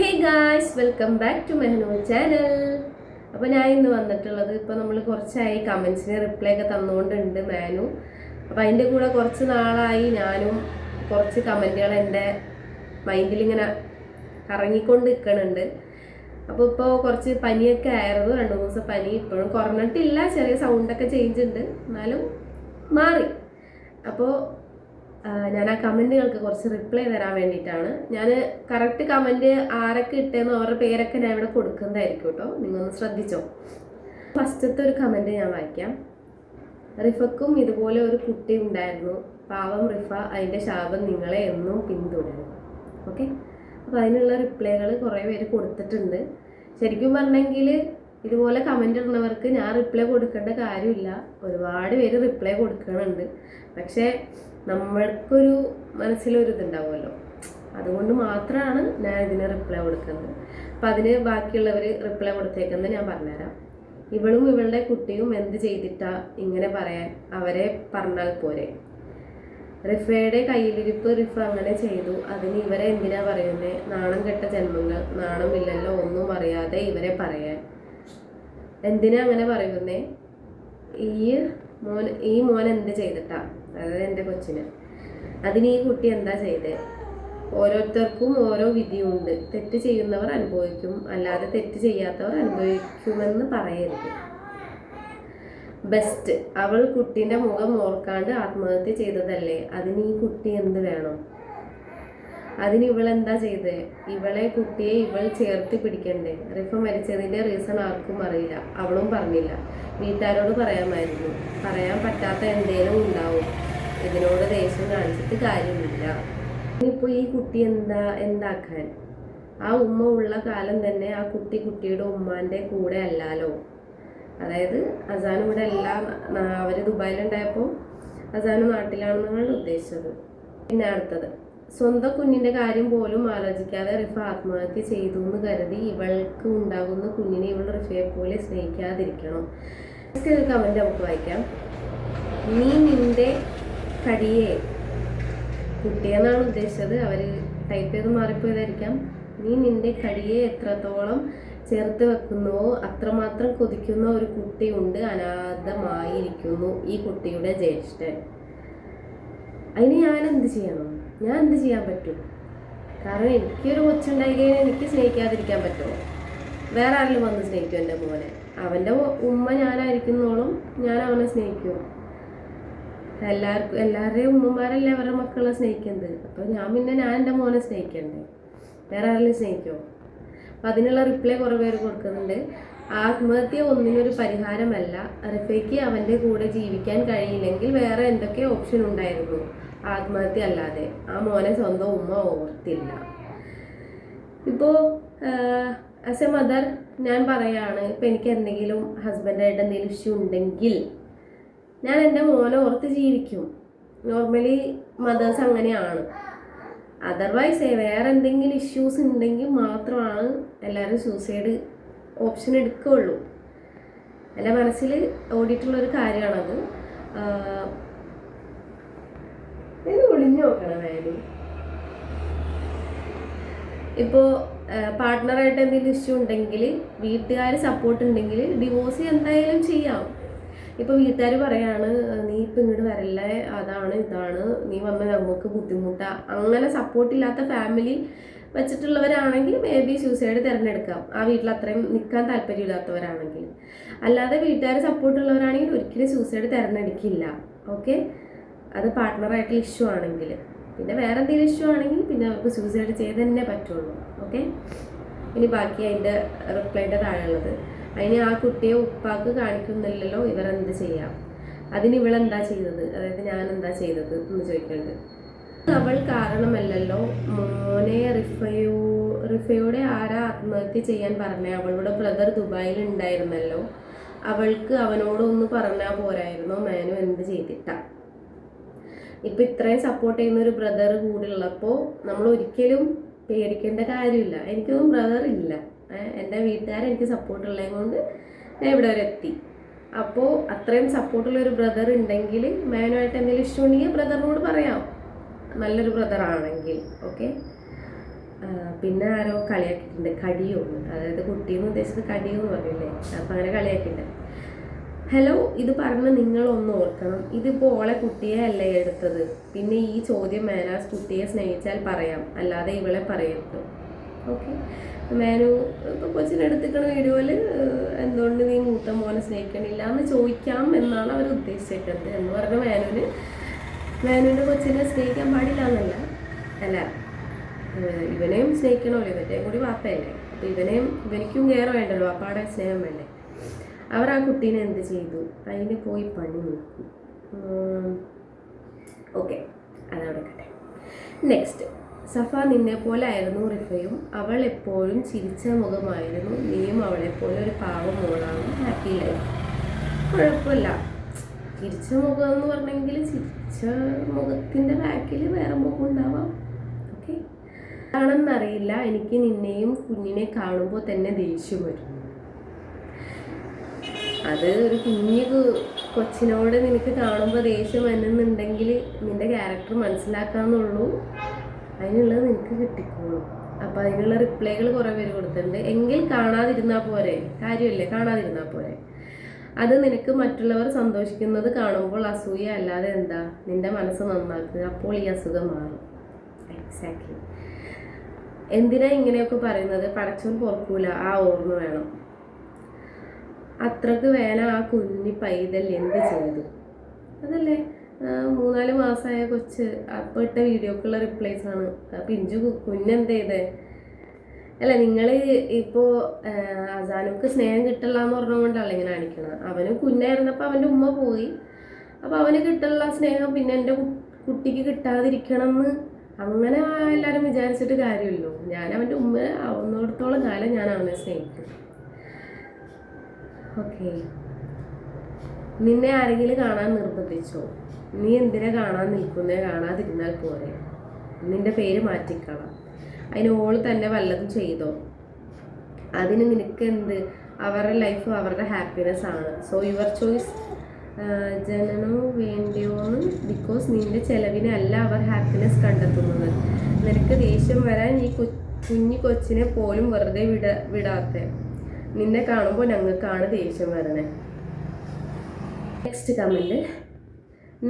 Hey guys welcome back to മെഹനോ channel അപ്പോൾ ഞാൻ ഇന്ന് വന്നിട്ടുള്ളത് ഇപ്പോൾ നമ്മൾ കുറച്ചായി കമൻസിന് റിപ്ലൈ ഒക്കെ തന്നുകൊണ്ടുണ്ട് മാനു. അപ്പോൾ അതിന്റെ കൂടെ കുറച്ച് നാളായി ഞാനും കുറച്ച് കമന്റുകൾ എന്റെ മൈൻഡിൽ ഇങ്ങനെ കറങ്ങിക്കൊണ്ട് നിൽക്കണുണ്ട് അപ്പോൾ ഇപ്പോൾ കുറച്ച് പനിയൊക്കെ ആയിരുന്നു. രണ്ട് മൂന്ന് ദിവസം പനി ഇപ്പോഴും കുറഞ്ഞിട്ടില്ല. ചെറിയ സൗണ്ടൊക്കെ ചേഞ്ച് ഉണ്ട്. എന്നാലും മാറി. അപ്പോൾ ഞാൻ ആ കമന്റുകൾക്ക് കുറച്ച് റിപ്ലൈ തരാൻ വേണ്ടിയിട്ടാണ്. ഞാൻ കറക്റ്റ് കമന്റ് ആരൊക്കെ ഇട്ടേന്നോ അവരുടെ പേരൊക്കെ ഞാൻ ഇവിടെ കൊടുക്കുന്നതായിരിക്കും കേട്ടോ. നിങ്ങളൊന്ന് ശ്രദ്ധിച്ചോ. ഫസ്റ്റത്തെ ഒരു കമന്റ് ഞാൻ വായിക്കാം. റിഫക്കും ഇതുപോലെ ഒരു കുട്ടി ഉണ്ടായിരുന്നു. പാവം റിഫ അതിന്റെ ശാപം നിങ്ങളെ എന്നും പിന്തുടരും. ഓക്കെ അപ്പോൾ അതിനുള്ള റിപ്ലൈകൾ കുറേ പേര് കൊടുത്തിട്ടുണ്ട്. ശരിക്കും പറഞ്ഞെങ്കിൽ ഇതുപോലെ കമന്റ് ഇടുന്നവർക്ക് ഞാൻ റിപ്ലൈ കൊടുക്കേണ്ട കാര്യമില്ല. ഒരുപാട് പേര് റിപ്ലൈ കൊടുക്കുന്നുണ്ട് പക്ഷേ നമ്മൾക്കൊരു മനസ്സിലൊരു ഇതുണ്ടാവുമല്ലോ. അതുകൊണ്ട് മാത്രമാണ് ഞാൻ ഇതിന് റിപ്ലൈ കൊടുക്കുന്നത്. അപ്പം അതിന് ബാക്കിയുള്ളവർ റിപ്ലൈ കൊടുത്തേക്കുന്നത് ഞാൻ പറഞ്ഞുതരാം. ഇവളും ഇവളുടെ കുട്ടിയും എന്ത് ചെയ്തിട്ടാ ഇങ്ങനെ പറയാൻ അവരെ പറഞ്ഞാൽ പോരെ? റിഫയുടെ കയ്യിലിരിപ്പ് റിഫ അങ്ങനെ ചെയ്തു. അതിന് ഇവരെ എന്തിനാ പറയുന്നത് നാണം കെട്ട ജന്മങ്ങൾ നാണമില്ലല്ലോ ഒന്നും അറിയാതെ ഇവരെ പറയാൻ. എന്തിനാ അങ്ങനെ പറയുന്നേ? ഈ മോൻ ഈ മോൻ എന്ത് ചെയ്തിട്ടാ? അതായത് എന്റെ കൊച്ചിന്. അതിന് ഈ കുട്ടി എന്താ ചെയ്തേ? ഓരോരുത്തർക്കും ഓരോ വിധിയുണ്ട്. തെറ്റ് ചെയ്യുന്നവർ അനുഭവിക്കും. അല്ലാതെ തെറ്റ് ചെയ്യാത്തവർ അനുഭവിക്കുമെന്ന് പറയരുത്. ബെസ്റ്റ് അവൾ കുട്ടീന്റെ മുഖം ഓർക്കാണ്ട് ആത്മഹത്യ ചെയ്തതല്ലേ? അതിന് ഈ കുട്ടി എന്ത് വേണം? അതിന് ഇവളെന്താ ചെയ്ത്? ഇവളെ കുട്ടിയെ ഇവൾ ചേർത്ത് പിടിക്കണ്ടേ? റിഫ മരിച്ചതിന്റെ റീസൺ ആർക്കും അറിയില്ല. അവളും പറഞ്ഞില്ല. വീട്ടുകാരോട് പറയാമായിരുന്നു. പറയാൻ പറ്റാത്ത എന്തേലും ഉണ്ടാവും. ഇതിനോട് ദേഷ്യം കാണിച്ചിട്ട് കാര്യമില്ല. ഇനിയിപ്പോ ഈ കുട്ടി എന്താ എന്താക്കാൻ? ആ ഉമ്മ ഉള്ള കാലം തന്നെ ആ കുട്ടി കുട്ടിയുടെ ഉമ്മാന്റെ കൂടെ അല്ലാലോ? അതായത് അസാൻ ഇവിടെ എല്ലാം അവർ ദുബായിലുണ്ടായപ്പോൾ അസാൻ നാട്ടിലാണെന്നാണ് ഉദ്ദേശിച്ചത്. പിന്നെ അടുത്തത്. സ്വന്തം കുഞ്ഞിന്റെ കാര്യം പോലും ആലോചിക്കാതെ റിഫ ആത്മഹത്യ ചെയ്തു എന്ന് കരുതി ഇവൾക്ക് ഉണ്ടാകുന്ന കുഞ്ഞിനെ ഇവൾ റിഫയെ പോലെ സ്നേഹിക്കാതിരിക്കണം. ഒരു കമന്റ് നമുക്ക് വായിക്കാം. നീ നിന്റെ കടിയെ കുട്ടിയെന്നാണ് ഉദ്ദേശിച്ചത് അവർ ടൈപ്പ് ചെയ്ത് മാറിപ്പോയതായിരിക്കാം. നീ നിന്റെ കടിയെ എത്രത്തോളം ചേർത്ത് വെക്കുന്നുവോ അത്രമാത്രം കൊതിക്കുന്ന ഒരു കുട്ടിയുണ്ട് അനാഥമായിരിക്കുന്നു ഈ കുട്ടിയുടെ ജ്യേഷ്ഠൻ. അതിന് ഞാൻ എന്ത് ചെയ്യണം? ഞാൻ എന്ത് ചെയ്യാൻ പറ്റും? കാരണം എനിക്കൊരു കൊച്ചുണ്ടായി കഴിഞ്ഞാൽ എനിക്ക് സ്നേഹിക്കാതിരിക്കാൻ പറ്റുമോ? വേറെ ആരെങ്കിലും വന്ന് സ്നേഹിക്കും എന്റെ മോനെ. അവന്റെ ഉമ്മ ഞാനായിരിക്കുന്നോളും ഞാൻ അവനെ സ്നേഹിക്കും. എല്ലാവർക്കും എല്ലാവരുടെയും ഉമ്മമാരല്ലേ അവരുടെ മക്കളെ സ്നേഹിക്കുന്നത്? അപ്പോൾ ഞാൻ പിന്നെ ഞാൻ എന്റെ മോനെ സ്നേഹിക്കണ്ടേ? വേറെ ആരെങ്കിലും സ്നേഹിക്കുമോ? അപ്പം അതിനുള്ള റിപ്ലൈ കുറേ പേര് കൊടുക്കുന്നുണ്ട്. ആത്മഹത്യ ഒന്നിനൊരു പരിഹാരമല്ല. റിഫയ്ക്ക് അവന്റെ കൂടെ ജീവിക്കാൻ കഴിയില്ലെങ്കിൽ വേറെ എന്തൊക്കെ ഓപ്ഷൻ ഉണ്ടായിരുന്നു? ആത്മഹത്യ അല്ലാതെ ആ മോനെ സ്വന്തം ഉമ്മ ഓർത്തില്ല. ഇപ്പോൾ ആസ് എ മദർ ഞാൻ പറയാണ് ഇപ്പം എനിക്ക് എന്തെങ്കിലും ഹസ്ബൻഡായിട്ട് എന്തെങ്കിലും ഇഷ്യൂ ഉണ്ടെങ്കിൽ ഞാൻ എന്റെ മോനെ ഓർത്ത് ജീവിക്കും. നോർമലി മദേഴ്സ് അങ്ങനെയാണ്. അതർവൈസ് വേറെ എന്തെങ്കിലും ഇഷ്യൂസ് ഉണ്ടെങ്കിൽ മാത്രമാണ് എല്ലാവരും സൂസൈഡ് ഓപ്ഷൻ എടുക്കുകയുള്ളൂ. എന്റെ മനസ്സിൽ ഓടിയിട്ടുള്ളൊരു കാര്യമാണത്. ഒളിഞ്ഞു വേണ്ടി ഇപ്പോൾ പാർട്ട്ണറായിട്ട് എന്തെങ്കിലും ഇഷ്യൂ ഉണ്ടെങ്കിൽ വീട്ടുകാർ സപ്പോർട്ട് ഉണ്ടെങ്കിൽ ഡിവോഴ്സ് എന്തായാലും ചെയ്യാം. ഇപ്പോൾ വീട്ടുകാർ പറയാണ് നീ ഇപ്പം ഇങ്ങോട്ട് വരല്ലേ? അതാണ് ഇതാണ്. നീ വന്ന് നമുക്ക് ബുദ്ധിമുട്ടാ. അങ്ങനെ സപ്പോർട്ടില്ലാത്ത ഫാമിലി വെച്ചിട്ടുള്ളവരാണെങ്കിൽ മേ ബി സൂസൈഡ് തിരഞ്ഞെടുക്കാം. ആ വീട്ടിൽ അത്രയും നിൽക്കാൻ താല്പര്യമില്ലാത്തവരാണെങ്കിൽ. അല്ലാതെ വീട്ടുകാർ സപ്പോർട്ടുള്ളവരാണെങ്കിൽ ഒരിക്കലും സൂസൈഡ് തിരഞ്ഞെടുക്കില്ല. ഓക്കെ അത് പാർട്ട്ണറായിട്ടുള്ള ഇഷ്യൂ ആണെങ്കിൽ പിന്നെ വേറെ എന്തെങ്കിലും ഇഷ്യൂ ആണെങ്കിൽ പിന്നെ അവർക്ക് സൂസൈഡ് ചെയ്ത് തന്നെ പറ്റുള്ളൂ. ഓക്കെ ഇനി ബാക്കി അതിന്റെ റിപ്ലൈന്റെ താഴെയുള്ളത്. അതിന് ആ കുട്ടിയെ ഉപ്പാക്ക് കാണിക്കുന്നില്ലല്ലോ ഇവരെന്ത് ചെയ്യാം? അതിന് ഇവളെന്താ ചെയ്തത്? അതായത് ഞാൻ എന്താ ചെയ്തത് എന്ന് ചോദിക്കുന്നുണ്ട് അവൾ കാരണമല്ലല്ലോ മോനെ റിഫയോ റിഫയോടെ ആരാ ആത്മഹത്യ ചെയ്യാൻ പറഞ്ഞേ? അവളുടെ ബ്രദർ ദുബായിൽ ഉണ്ടായിരുന്നല്ലോ അവൾക്ക് അവനോടൊന്ന് പറഞ്ഞാൽ പോരായിരുന്നോ? മാനു എന്ത് ചെയ്തിട്ടാ? ഇപ്പൊ ഇത്രയും സപ്പോർട്ട് ചെയ്യുന്ന ഒരു ബ്രദർ കൂടെ ഉള്ളപ്പോൾ നമ്മൾ ഒരിക്കലും പേടിക്കേണ്ട കാര്യമില്ല. എനിക്കൊന്നും ബ്രദർ ഇല്ല. എന്റെ വീട്ടുകാർ എനിക്ക് സപ്പോർട്ട് ഉള്ളത് കൊണ്ട് ഞാൻ ഇവിടെ വരെ എത്തി. അപ്പോൾ അത്രയും സപ്പോർട്ടുള്ള ഒരു ബ്രദർ ഉണ്ടെങ്കിൽ മാനുമായിട്ട് എന്തെങ്കിലും ഇഷ്ടമുണ്ടെങ്കിൽ ബ്രദറിനോട് പറയാം. നല്ലൊരു ബ്രദർ ആണെങ്കിൽ ഓക്കെ പിന്നെ ആരോ കളിയാക്കിയിട്ടുണ്ട്. കടിയോ? അതായത് കുട്ടിയെന്ന് ഉദ്ദേശിച്ചത് കടിയോ എന്ന് പറയില്ലേ അപ്പം അങ്ങനെ കളിയാക്കിയിട്ടുണ്ട്. ഹലോ ഇത് പറഞ്ഞ് നിങ്ങളൊന്ന് ഓർക്കണം. ഇതിപ്പോൾ ഓളെ കുട്ടിയെ അല്ലേ എടുത്തത്? പിന്നെ ഈ ചോദ്യം മേനാസ് കുട്ടിയെ സ്നേഹിച്ചാൽ പറയാം അല്ലാതെ ഇവളെ പറയരുത്. ഓക്കെ മേനു ഇപ്പോൾ കൊച്ചിനെ എടുത്തിക്കുന്ന വീഡിയോയിൽ എന്തുകൊണ്ട് നീ മൂത്ത മോനെ സ്നേഹിക്കണില്ല എന്ന് ചോദിക്കാം എന്നാണ് അവർ ഉദ്ദേശിച്ചേക്കുന്നത് എന്ന് പറഞ്ഞ മേനുവിന് മേനുവിന്റെ കൊച്ചിനെ സ്നേഹിക്കാൻ പാടില്ല എന്നല്ല. അല്ല ഇവനെയും സ്നേഹിക്കണമല്ലോ ഇവന്റെയും കൂടി വാപ്പയല്ലേ? അപ്പോൾ ഇവനെയും ഇവനിക്കും കെയർ വേണ്ടല്ലോ വാപ്പാടെ സ്നേഹം വേണ്ടേ? അവർ ആ കുട്ടീനെ എന്ത് ചെയ്തു? അതിന് പോയി പണി നോക്കി. ഓക്കെ അതവിടെ കട്ടെ നെക്സ്റ്റ് സഫ നിന്നെ പോലെ ആയിരുന്നു റിഫയും അവൾ എപ്പോഴും ചിരിച്ച മുഖമായിരുന്നു. നീയും അവളെപ്പോലെ പോലെ ഒരു പാവം മോളാണ്. ഹാപ്പി ലൈഫ് കുഴപ്പമില്ല. ചിരിച്ച മുഖം എന്ന് പറഞ്ഞെങ്കിൽ ചിരിച്ച മുഖത്തിന്റെ ബാക്കിൽ വേറെ മുഖം ഉണ്ടാവാം. ഓക്കെ ആണെന്നറിയില്ല. എനിക്ക് നിന്നെയും കുഞ്ഞിനെ കാണുമ്പോൾ തന്നെ ദേഷ്യം വരും. അത് ഒരു കുഞ്ഞു കൊച്ചിനോട് നിനക്ക് കാണുമ്പോൾ ദേഷ്യം വന്നെന്നുണ്ടെങ്കിൽ നിന്റെ ക്യാരക്ടർ മനസ്സിലാക്കാന്നുള്ളൂ. അതിനുള്ളത് നിനക്ക് കിട്ടിക്കോളും. അപ്പോൾ അതിനുള്ള റിപ്ലൈകൾ കുറേ പേര് കൊടുത്തിട്ടുണ്ട്. എങ്കിൽ കാണാതിരുന്നാൽ പോരെ. കാര്യമല്ലേ കാണാതിരുന്നാൽ പോരെ. അത് നിനക്ക് മറ്റുള്ളവർ സന്തോഷിക്കുന്നത് കാണുമ്പോൾ അസൂയ അല്ലാതെ എന്താ? നിന്റെ മനസ്സ് നന്നാക്കുക. അപ്പോൾ ഈ അസുഖം മാറും. എക്സാക്ട്ലി എന്തിനാ ഇങ്ങനെയൊക്കെ പറയുന്നത്? പടച്ചോൻ പൊറക്കൂല. ആ ഓർമ്മ വേണം. അത്രയ്ക്ക് വേന ആ കുഞ്ഞി പൈതൽ എന്ത് ചെയ്തു? അതല്ലേ? മൂന്നാൽ മാസമായ കൊച്ച് അപ്പോൾ ഇട്ട വീഡിയോക്കുള്ള റിപ്ലൈസ് ആണ്. പിഞ്ചു കുഞ്ഞെന്ത് ചെയ്തേ? അല്ല നിങ്ങൾ ഇപ്പോൾ അസാനുക്ക് സ്നേഹം കിട്ടില്ല എന്ന് പറഞ്ഞുകൊണ്ടല്ല ഇങ്ങനെ കാണിക്കണം അവന് കുഞ്ഞായിരുന്നപ്പോൾ അവന്റെ ഉമ്മ പോയി. അപ്പോൾ അവന് കിട്ടുള്ള സ്നേഹം പിന്നെ എന്റെ കുട്ടിക്ക് കിട്ടാതിരിക്കണം എന്ന് അങ്ങനെ എല്ലാവരും വിചാരിച്ചിട്ട് കാര്യമില്ലല്ലോ. ഞാൻ അവന്റെ ഉമ്മ ആവുന്നിടത്തോളം കാലം ഞാൻ അവനെ സ്നേഹിക്കും ഓക്കെ. നിന്നെ ആരെങ്കിലും കാണാൻ നിർബന്ധിച്ചോ? നീ എന്തിനാ കാണാൻ നിൽക്കുന്നേ? കാണാതിരുന്നാൽ പോരെ. നിന്റെ പേര് മാറ്റിക്കണം. അതിന് ഓൾ തന്നെ വല്ലതും ചെയ്തോ? അതിന് നിനക്ക് എന്ത് അവരുടെ ലൈഫ് അവരുടെ ഹാപ്പിനെസ് ആണ്. സോ യുവർ ചോയ്സ് ജനനം വേണ്ടിയോന്ന് ബിക്കോസ് നിന്റെ ചെലവിനല്ല അവർ ഹാപ്പിനെസ് കണ്ടെത്തുന്നത്. നിനക്ക് ദേഷ്യം വരാൻ ഈ കുഞ്ഞു കൊച്ചിനെ പോലും വെറുതെ വിട വിടാത്ത. നിന്നെ കാണുമ്പോൾ ഞങ്ങൾക്കാണ് ദേഷ്യം വരണേ. നെക്സ്റ്റ് കമന്റ്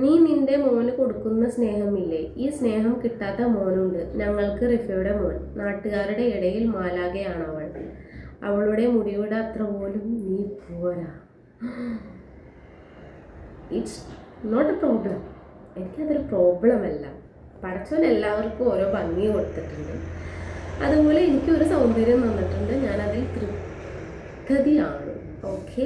നീ നിന്റെ മോന് കൊടുക്കുന്ന സ്നേഹമില്ലേ? ഈ സ്നേഹം കിട്ടാത്ത മോനുണ്ട്. ഞങ്ങൾക്ക് റിഫയുടെ മോൻ. നാട്ടുകാരുടെ ഇടയിൽ മാലാകയാണ് അവൾ. അവളുടെ മുടിയുടെ അത്ര പോലും നീ പോരാ. ഇറ്റ്സ് നോട്ട് എ പ്രോബ്ലം എനിക്കതൊരു പ്രോബ്ലമല്ല അല്ല. പടച്ചോൻ എല്ലാവർക്കും ഓരോ ഭംഗി കൊടുത്തിട്ടുണ്ട്. അതുപോലെ എനിക്കൊരു സൗന്ദര്യം തന്നിട്ടുണ്ട്. ഞാനതിൽ തൃപ്തതിയാണ് ഓക്കെ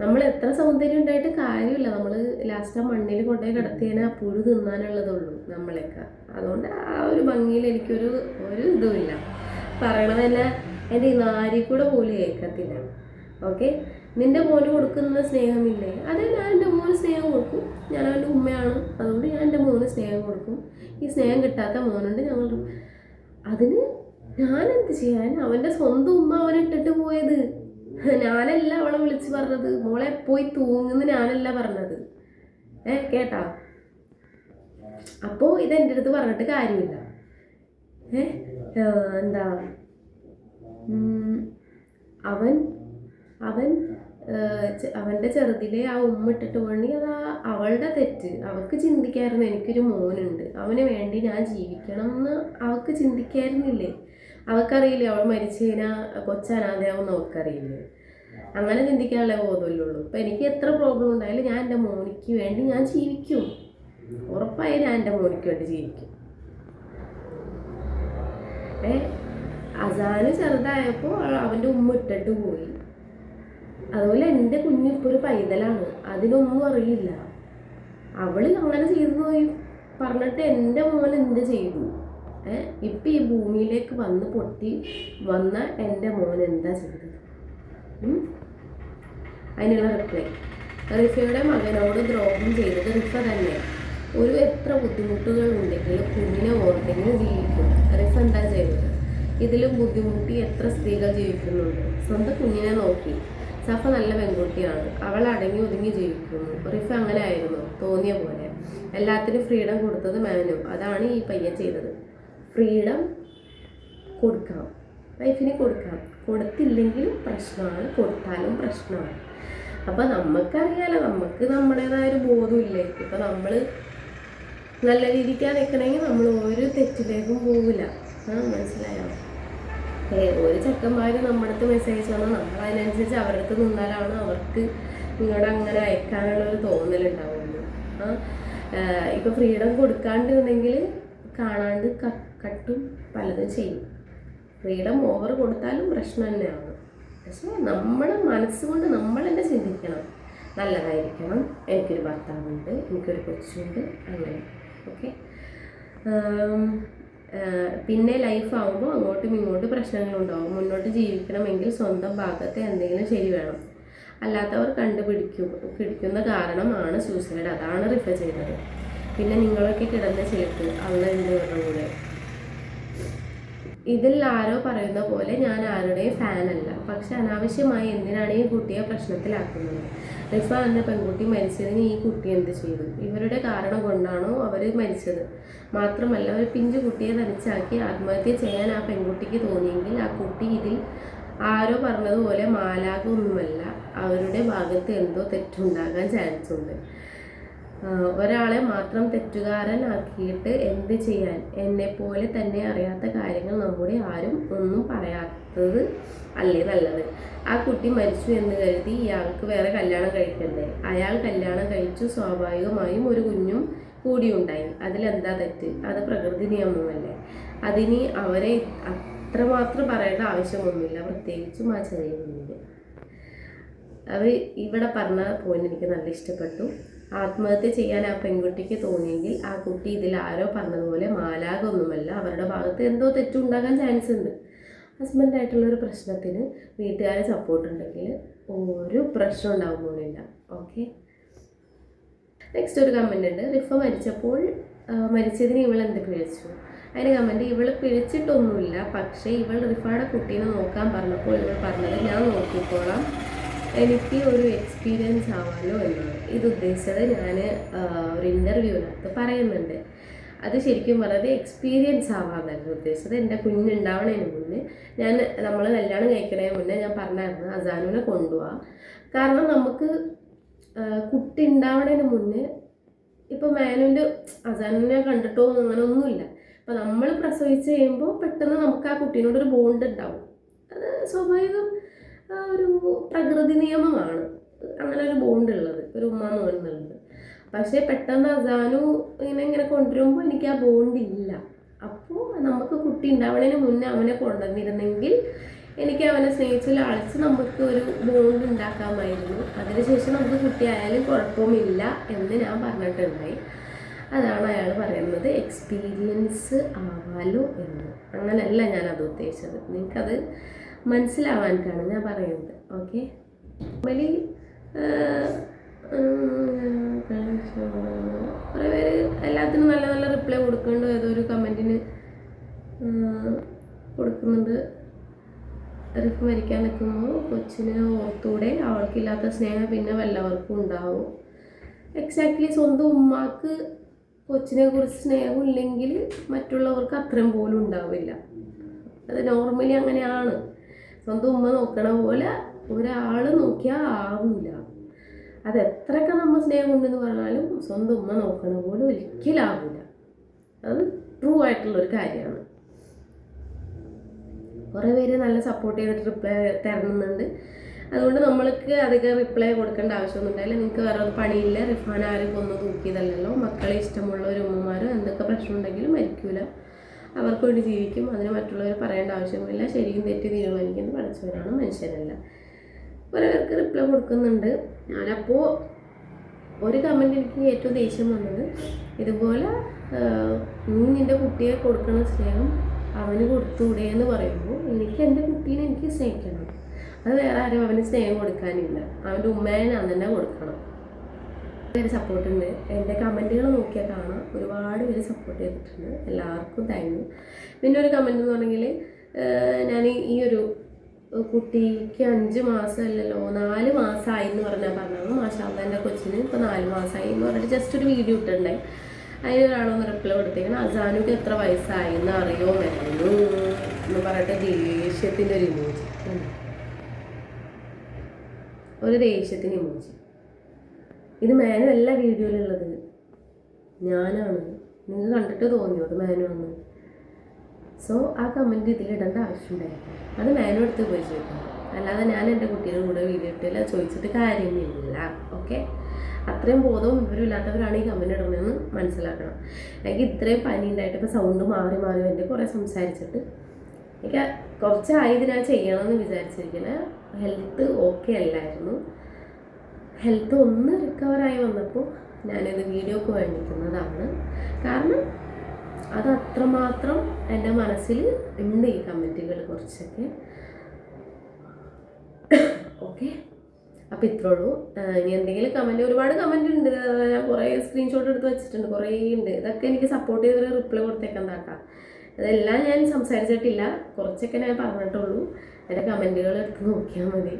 നമ്മൾ എത്ര സൗന്ദര്യം ഉണ്ടായിട്ട് കാര്യമില്ല. നമ്മൾ ലാസ്റ്റ് ആ മണ്ണിൽ കൊണ്ടുപോയി കിടത്തിയതിനെ ആ പുഴു തിന്നാനുള്ളതുള്ളൂ നമ്മളെയൊക്കെ. അതുകൊണ്ട് ആ ഒരു ഭംഗിയിൽ എനിക്കൊരു ഒരു ഇതുമില്ല. പറയണത് തന്നെ എന്റെ നാരി കൂടെ പോലും ഏക്കത്തില്ല ഓക്കെ നിന്റെ മോന് കൊടുക്കുന്ന സ്നേഹമില്ലേ? അതെ ഞാൻ എന്റെ മോന് സ്നേഹം കൊടുക്കും. ഞാൻ അവന്റെ ഉമ്മയാണ്. അതുകൊണ്ട് ഞാൻ എന്റെ മോന് സ്നേഹം കൊടുക്കും. ഈ സ്നേഹം കിട്ടാത്ത മോനുണ്ട് ഞങ്ങൾ. അതിന് ഞാൻ എന്ത് ചെയ്യാൻ അവന്റെ സ്വന്തം ഉമ്മ അവനെ ഇട്ടിട്ട് പോയത്. ഞാനല്ല അവളെ വിളിച്ച് പറഞ്ഞത്. മോളെ പോയി തൂങ്ങുന്നു ഞാനല്ല പറഞ്ഞത്. ഏ കേട്ടാ? അപ്പോൾ ഇത് എന്റെ അടുത്ത് പറഞ്ഞിട്ട് കാര്യമില്ല. ഏ എന്താ? അവൻ അവൻ അവന്റെ ചെറുതിലെ ആ ഉമ്മ ഇട്ടിട്ട് പോകണമെങ്കിൽ അത് അവളുടെ തെറ്റ്. അവൾക്ക് ചിന്തിക്കായിരുന്നു എനിക്കൊരു മോനുണ്ട്. അവന് വേണ്ടി ഞാൻ ജീവിക്കണം എന്ന് അവൾക്ക് ചിന്തിക്കായിരുന്നില്ലേ? അവൾക്കറിയില്ലേ അവൾ മരിച്ചു കഴിഞ്ഞാൽ കൊച്ചനാഥയാവും അവൾക്കറിയില്ലേ? അങ്ങനെ ചിന്തിക്കാനുള്ള ബോധമല്ലുള്ളൂ. ഇപ്പം എനിക്ക് എത്ര പ്രോബ്ലം ഉണ്ടായാലും ഞാൻ എന്റെ മോനിക്ക് വേണ്ടി ഞാൻ ജീവിക്കും. ഉറപ്പായും ഞാൻ എന്റെ മോനിക്ക് വേണ്ടി ജീവിക്കും. ഏ? അസാന് ചെറുതായപ്പോൾ അവന്റെ ഉമ്മ ഇട്ടിട്ട് പോയി. അതുപോലെ എന്റെ കുഞ്ഞിപ്പോൾ ഒരു പൈതലാണ്. അതിനൊന്നും അറിയില്ല. അവൾ അങ്ങനെ ചെയ്തു പോയി പറഞ്ഞിട്ട് എന്റെ മോൻ എന്ത് ചെയ്തു? ഇപ്പം ഈ ഭൂമിയിലേക്ക് വന്ന് പൊട്ടി വന്ന എന്റെ മോൻ എന്താ ചെയ്തത്? അതിനുള്ള റിപ്ലൈ റിഫയുടെ മകനോട് ദ്രോഹം ചെയ്തത് റിഫ തന്നെ. ഒരു എത്ര ബുദ്ധിമുട്ടുകൾ ഉണ്ടെങ്കിലും കുഞ്ഞിനെ ഓർത്തെങ്കിലും ജീവിക്കും റിഫ എന്താ ചെയ്തത്? ഇതിലും ബുദ്ധിമുട്ടി എത്ര സ്ത്രീകൾ ജീവിക്കുന്നുണ്ട്? സ്വന്തം കുഞ്ഞിനെ നോക്കി. സഫ നല്ല പെൺകുട്ടിയാണ്. അവൾ അടങ്ങി ഒതുങ്ങി ജീവിക്കുന്നു. റിഫ അങ്ങനെ ആയിരുന്നു. തോന്നിയ പോലെ. എല്ലാത്തിനും ഫ്രീഡം കൊടുത്തത് മാനു. അതാണ് ഈ പയ്യൻ ചെയ്തത്. ഫ്രീഡം കൊടുക്കാം വൈഫിന് കൊടുക്കാം കൊടുത്തില്ലെങ്കിലും പ്രശ്നമാണ്. കൊടുത്താലും പ്രശ്നമാണ്. അപ്പം നമുക്കറിയാലോ നമുക്ക് നമ്മുടേതായ ഒരു ബോധമില്ലേ? ഇപ്പം നമ്മൾ നല്ല രീതിക്കാണ് നിൽക്കണമെങ്കിൽ നമ്മൾ ഒരു തെറ്റിലേക്കും പോകില്ല ആ മനസ്സിലായോ? ഏ ഒരു ചെക്കന്മാർ നമ്മുടെ അടുത്ത് മെസ്സേജ് വന്നാൽ നമ്മൾ അതിനനുസരിച്ച് അവരുടെ അടുത്ത് നിന്നാലാണ് അവർക്ക് നിങ്ങളുടെ അങ്ങനെ അയക്കാനുള്ള ഒരു തോന്നലുണ്ടാവുള്ളൂ. ആ ഇപ്പം ഫ്രീഡം കൊടുക്കാണ്ടിരുന്നെങ്കിൽ കാണാണ്ട് ക- കട്ടും പലതും ചെയ്യും. ഫ്രീഡം ഓവർ കൊടുത്താലും പ്രശ്നം തന്നെയാണ്. പക്ഷേ നമ്മൾ മനസ്സുകൊണ്ട് നമ്മൾ തന്നെ ചിന്തിക്കണം. നല്ലതായിരിക്കണം. എനിക്കൊരു ഭർത്താവുണ്ട് എനിക്കൊരു കൊച്ചുണ്ട് അങ്ങനെ. ഓക്കെ പിന്നെ ലൈഫ് ആകുമ്പോൾ അങ്ങോട്ടും ഇങ്ങോട്ടും പ്രശ്നങ്ങളുണ്ടാവും മുന്നോട്ട് ജീവിക്കണമെങ്കിൽ സ്വന്തം ഭാഗത്തെ എന്തെങ്കിലും ശരി വേണം. അല്ലാത്തവർ കണ്ടുപിടിക്കും പിടിക്കുന്ന കാരണമാണ് സൂസൈഡ് അതാണ് റിഫർ ചെയ്തത്. പിന്നെ നിങ്ങളൊക്കെ കിടന്ന ചിലക്ക് അവിടെ ഉണ്ട് ഇവരുടെ കൂടെ ഇതിൽ ആരോ പറയുന്ന പോലെ ഞാൻ ആരുടെയും ഫാനല്ല. പക്ഷെ അനാവശ്യമായി എന്തിനാണ് ഈ കുട്ടിയെ പ്രശ്നത്തിലാക്കുന്നത്? റിഫ എന്ന പെൺകുട്ടി മരിച്ചതിന് ഈ കുട്ടി എന്ത് ചെയ്തു? ഇവരുടെ കാരണം കൊണ്ടാണോ അവർ മരിച്ചത്? മാത്രമല്ല ഒരു പിഞ്ചു കുട്ടിയെ തനിച്ചാക്കി ആത്മഹത്യ ചെയ്യാൻ ആ പെൺകുട്ടിക്ക് തോന്നിയെങ്കിൽ ആ കുട്ടി ഇതിൽ ആരോ പറഞ്ഞതുപോലെ മാലാകൊന്നുമല്ല അവരുടെ ഭാഗത്ത് എന്തോ തെറ്റുണ്ടാകാൻ ചാൻസ് ഉണ്ട് ഒരാളെ മാത്രം തെറ്റുകാരൻ തെറ്റുകാരനാക്കിയിട്ട് എന്ത് ചെയ്യാൻ? എന്നെ പോലെ തന്നെ അറിയാത്ത കാര്യങ്ങൾ നമ്മുടെ ആരും ഒന്നും പറയാത്തത് അല്ലേ നല്ലത്? ആ കുട്ടി മരിച്ചു എന്ന് കരുതി ഇയാൾക്ക് വേറെ കല്യാണം കഴിക്കണ്ടേ? അയാൾ കല്യാണം കഴിച്ചു സ്വാഭാവികമായും ഒരു കുഞ്ഞും കൂടിയുണ്ടായി. അതിലെന്താ തെറ്റ്? അത് പ്രകൃതി നിയമമല്ലേ? അതിന് അവരെ അത്രമാത്രം പറയേണ്ട ആവശ്യമൊന്നുമില്ല. പ്രത്യേകിച്ചും ആ ചെറിയ കുഞ്ഞിന്. അവർ ഇവിടെ പറഞ്ഞ പോയിന്റ് എനിക്ക് നല്ല ഇഷ്ടപ്പെട്ടു. ആത്മഹത്യ ചെയ്യാൻ ആ പെൺകുട്ടിക്ക് തോന്നിയെങ്കിൽ ആ കുട്ടി ഇതിൽ ആരോ പറഞ്ഞതുപോലെ മാലാകൊന്നുമല്ല അവരുടെ ഭാഗത്ത് എന്തോ തെറ്റുണ്ടാകാൻ ചാൻസ് ഉണ്ട്. ഹസ്ബൻഡായിട്ടുള്ള ഒരു പ്രശ്നത്തിന് വീട്ടുകാരെ സപ്പോർട്ട് ഉണ്ടെങ്കിൽ ഒരു പ്രശ്നം ഉണ്ടാകാൻ പോലില്ല ഓക്കെ നെക്സ്റ്റ് ഒരു കമന്റ് ഉണ്ട്. റിഫ മരിച്ചപ്പോൾ മരിച്ചതിന് ഇവൾ എന്ത് പിഴച്ചു? അതിന് കമന്റ് ഇവൾ പിഴച്ചിട്ടൊന്നുമില്ല. പക്ഷേ ഇവൾ റിഫയുടെ കുട്ടീനെ നോക്കാൻ പറഞ്ഞപ്പോൾ ഇവൾ പറഞ്ഞത് ഞാൻ നോക്കിക്കോളാം. എനിക്ക് ഒരു എക്സ്പീരിയൻസ് ആവാമല്ലോ എന്നാണ് ഇത് ഉദ്ദേശിച്ചത് ഞാൻ ഒരു ഇന്റർവ്യൂവിനകത്ത് പറയുന്നുണ്ട്. അത് ശരിക്കും പറഞ്ഞത് എക്സ്പീരിയൻസ് ആവാന്നായിരുന്നു ഉദ്ദേശിച്ചത്. എന്റെ കുഞ്ഞുണ്ടാവണതിന് മുന്നേ ഞാൻ നമ്മൾ കല്യാണം കഴിക്കണതിന് മുന്നേ ഞാൻ പറഞ്ഞായിരുന്നു അസാനുവിനെ കൊണ്ടുപോവാം കാരണം നമുക്ക് കുട്ടി ഉണ്ടാവണതിന് മുന്നേ ഇപ്പോൾ മാനുവിന്റെ അസാനുവിനെ കണ്ടിട്ടോ അങ്ങനെ ഒന്നുമില്ല. അപ്പോൾ നമ്മൾ പ്രസവിച്ച് കഴിയുമ്പോൾ പെട്ടെന്ന് നമുക്ക് ആ കുട്ടീനോടൊരു ബോണ്ട് ഉണ്ടാവും. അത് സ്വാഭാവികം. ഒരു പ്രകൃതി നിയമമാണ്. അങ്ങനെ ഒരു ബോണ്ട് ഉള്ളത്. ഒരു ഉമ്മ എന്നുള്ളത് പക്ഷേ പെട്ടെന്ന് അസാനു ഇങ്ങനെ ഇങ്ങനെ കൊണ്ടുവരുമ്പോൾ എനിക്ക് ആ ബോണ്ട് ഇല്ല. അപ്പോൾ നമുക്ക് കുട്ടി ഉണ്ടാവണതിന് മുന്നേ അവനെ കൊണ്ടുവന്നിരുന്നെങ്കിൽ എനിക്ക് അവനെ സ്നേഹിച്ച് ലാളിച്ച് നമുക്ക് ഒരു ബോണ്ട് ഉണ്ടാക്കാമായിരുന്നു. അതിനുശേഷം നമുക്ക് കുട്ടിയായാലും കുഴപ്പമില്ല എന്ന് ഞാൻ പറഞ്ഞിട്ടുണ്ടായി. അതാണ് അയാൾ പറയുന്നത്. എക്സ്പീരിയൻസ് ആവാലോ എന്ന്. അങ്ങനെയല്ല ഞാൻ അത് ഉദ്ദേശിച്ചത്. നിങ്ങൾക്കത് മനസ്സിലാവാനായിട്ടാണ് ഞാൻ പറയുന്നത്. ഓക്കെ വലിയ കുറേ പേര് എല്ലാത്തിനും നല്ല നല്ല റിപ്ലൈ കൊടുക്കുന്നുണ്ട്. ഏതോ ഒരു കമന്റിന് കൊടുക്കുന്നുണ്ട്. റിഫ് മരിക്കാൻ നിൽക്കുമ്പോൾ കൊച്ചിനെ ഓർത്തൂടെ അവൾക്കില്ലാത്ത സ്നേഹം പിന്നെ വല്ലവർക്കും ഉണ്ടാവും. എക്സാക്ട്ലി സ്വന്തം ഉമ്മാക്ക് കൊച്ചിനെ കുറിച്ച് സ്നേഹമില്ലെങ്കിൽ മറ്റുള്ളവർക്ക് അത്രയും പോലും ഉണ്ടാവില്ല. അത് നോർമലി അങ്ങനെയാണ്. സ്വന്തം ഉമ്മ നോക്കണ പോലെ ഒരാൾ നോക്കിയാൽ ആവില്ല അത് എത്രയൊക്കെ നമ്മൾ സ്നേഹം ഉണ്ടെന്ന് പറഞ്ഞാലും സ്വന്തം ഉമ്മ നോക്കണ പോലെ ഒരിക്കലും ആവില്ല അത് ട്രൂ ആയിട്ടുള്ളൊരു കാര്യമാണ്. കുറേ പേര് നല്ല സപ്പോർട്ട് ചെയ്തിട്ട് റിപ്ലൈ തരുന്നുണ്ട് അതുകൊണ്ട് നമ്മൾക്ക് അധികം റിപ്ലൈ കൊടുക്കേണ്ട ആവശ്യമൊന്നും ഉണ്ടായില്ല നിങ്ങൾക്ക് വേറെ ഒരു പണിയില്ല. റിഫാൻ ആരും കൊന്നു തൂക്കിയതല്ലല്ലോ. മക്കളെ ഇഷ്ടമുള്ള ഒരു ഉമ്മമാരോ എന്തൊക്കെ പ്രശ്നം ഉണ്ടെങ്കിലും മരിക്കൂല. അവർക്ക് വേണ്ടി ജീവിക്കും. അതിന് മറ്റുള്ളവർ പറയേണ്ട ആവശ്യമില്ല. ശരിക്കും തെറ്റ് തീരുമാനിക്കുന്നത് പഠിച്ചവരാണ് മനുഷ്യരല്ല. കുറേ റിപ്ലൈ കൊടുക്കുന്നുണ്ട്. ഞാനപ്പോൾ ഒരു കമന്റ് എനിക്ക് ഏറ്റവും ദേഷ്യം വന്നത് ഇതുപോലെ നീ നിന്റെ കുട്ടിയെ കൊടുക്കുന്ന സ്നേഹം അവന് കൊടുത്തൂടെ എന്ന് പറയുമ്പോൾ എനിക്ക് എന്റെ കുട്ടീനെ എനിക്ക് സ്നേഹിക്കണം. അത് വേറെ ആരും അവന് സ്നേഹം കൊടുക്കാനില്ല. അവന്റെ ഉമ്മേനെ തന്നെ കൊടുക്കണം. പേര് സപ്പോർട്ട് ഉണ്ട് എന്റെ കമന്റുകൾ നോക്കിയാൽ കാണാം. ഒരുപാട് പേര് സപ്പോർട്ട് ചെയ്തിട്ടുണ്ട്. എല്ലാവർക്കും താങ്ക് പിന്നെ ഒരു കമന്റ് എന്ന് പറഞ്ഞെങ്കിൽ ഞാൻ ഈ ഒരു കുട്ടിക്ക് അഞ്ച് മാസമല്ലല്ലോ നാല് മാസമായി എന്ന് പറഞ്ഞാൽ പറഞ്ഞു മാഷാല്ല എന്റെ കൊച്ചിന് ഇപ്പോൾ നാല് മാസമായി എന്ന് പറഞ്ഞിട്ട് ജസ്റ്റ് ഒരു വീഡിയോ ഇട്ടിട്ടുണ്ടായി. അതിന് ഒരാളൊന്ന് റിപ്ലൈ കൊടുത്തേക്കണം അസാനുക്ക് എത്ര വയസ്സായി? എന്ന് അറിയോ? വരുന്നു. എന്ന് പറയട്ടെ ദേഷ്യത്തിന്റെ ഒരു ഇമോജി ഒരു ദേഷ്യത്തിന്റെ ഇമോജി ഇത് മേനു അല്ല വീഡിയോയിലുള്ളത്. ഞാനാണ്. നിങ്ങൾ കണ്ടിട്ട് തോന്നിയോ അത് മേനു ആണ് സോ ആ കമന്റ് ഇതിലിടേണ്ട ആവശ്യമുണ്ടായിരുന്നു അത് മേനു എടുത്ത് പോയി ചോദിക്കും അല്ലാതെ ഞാൻ എന്റെ കുട്ടികളും കൂടെ വീഡിയോ ഇട്ടില്ല ചോദിച്ചിട്ട് കാര്യമില്ല. ഓക്കെ അത്രയും ബോധവും വിവരമില്ലാത്തവരാണ് ഈ കമന്റ് ഇടണമെന്ന് മനസ്സിലാക്കണം. എനിക്ക് ഇത്രയും പനി ഉണ്ടായിട്ട് ഇപ്പോൾ സൗണ്ട് മാറി മാറി വേണ്ടി കുറേ സംസാരിച്ചിട്ട് എനിക്ക് കുറച്ചായി ഇത് ഞാൻ ചെയ്യണമെന്ന് വിചാരിച്ചിരിക്കുന്നത് ഹെൽത്ത് ഓക്കെ അല്ലായിരുന്നു. ഹെൽത്ത് ഒന്ന് റിക്കവറായി വന്നപ്പോൾ ഞാനിത് വീഡിയോക്ക് വേണ്ടിക്കുന്നതാണ്. കാരണം അത് അത്രമാത്രം എന്റെ മനസ്സിൽ ഉണ്ട് ഈ കമന്റുകൾ കുറച്ചൊക്കെ. ഓക്കെ അപ്പോൾ ഇത്രേ ഉള്ളൂ. ഇനി എന്തെങ്കിലും കമന്റ് ഒരുപാട് കമന്റ് ഉണ്ട്. ഞാൻ കുറേ സ്ക്രീൻഷോട്ട് എടുത്ത് വെച്ചിട്ടുണ്ട്. കുറേ ഉണ്ട്. ഇതൊക്കെ എനിക്ക് സപ്പോർട്ട് ചെയ്തൊരു റിപ്ലൈ കൊടുത്തേക്കാൻ താട്ടാ. അതെല്ലാം ഞാൻ സംസാരിച്ചിട്ടില്ല. കുറച്ചൊക്കെ ഞാൻ പറഞ്ഞിട്ടുള്ളൂ. എന്റെ കമന്റുകൾ എടുത്ത് നോക്കിയാൽ മതി.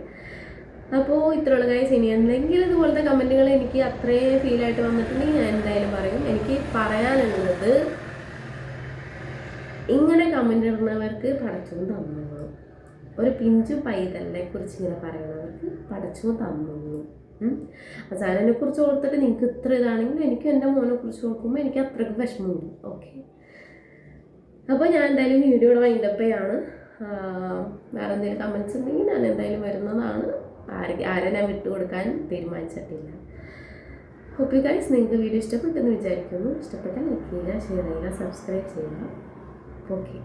അപ്പോൾ ഇത്രയുള്ള കാര്യം ഇനി എന്തെങ്കിലും ഇതുപോലത്തെ കമന്റുകൾ എനിക്ക് അത്രയും ഫീലായിട്ട് വന്നിട്ടുണ്ടെങ്കിൽ ഞാൻ എന്തായാലും പറയും. എനിക്ക് പറയാനുള്ളത് ഇങ്ങനെ കമന്റ് ഇടുന്നവർക്ക് പടച്ചവും തന്നോളൂ. ഒരു പിഞ്ചു പൈതലിനെ കുറിച്ച് ഇങ്ങനെ പറയുന്നവർക്ക് പടച്ചവും തന്നോളൂ. അസാരനെ കുറിച്ച് ഓർത്തിട്ട് നിങ്ങൾക്ക് ഇത്ര ഇതാണെങ്കിലും എനിക്ക് എന്റെ മോനെ കുറിച്ച് ഓർക്കുമ്പോൾ എനിക്ക് അത്രയ്ക്ക് വിഷമമുണ്ട്. ഓക്കെ അപ്പോൾ ഞാൻ എന്തായാലും വീഡിയോയുടെ വൈൻഡപ്പ് ചെയ്യാണ്. ആഹ് വേറെ എന്തെങ്കിലും കമൻസ് ഉണ്ടെങ്കിൽ ഞാൻ എന്തായാലും വരുന്നതാണ്. ആരെ ആരെ ഞാൻ വിട്ടുകൊടുക്കാൻ തീരുമാനിച്ചിട്ടില്ല. ഓക്കെ ഗൈസ് നിങ്ങൾക്ക് വീഡിയോ ഇഷ്ടപ്പെട്ടെന്ന് വിചാരിക്കുന്നു. ഇഷ്ടപ്പെട്ടാൽ ലൈക്ക് ചെയ്യുക ഷെയർ ചെയ്യുക സബ്സ്ക്രൈബ് ചെയ്യുക. ഓക്കെ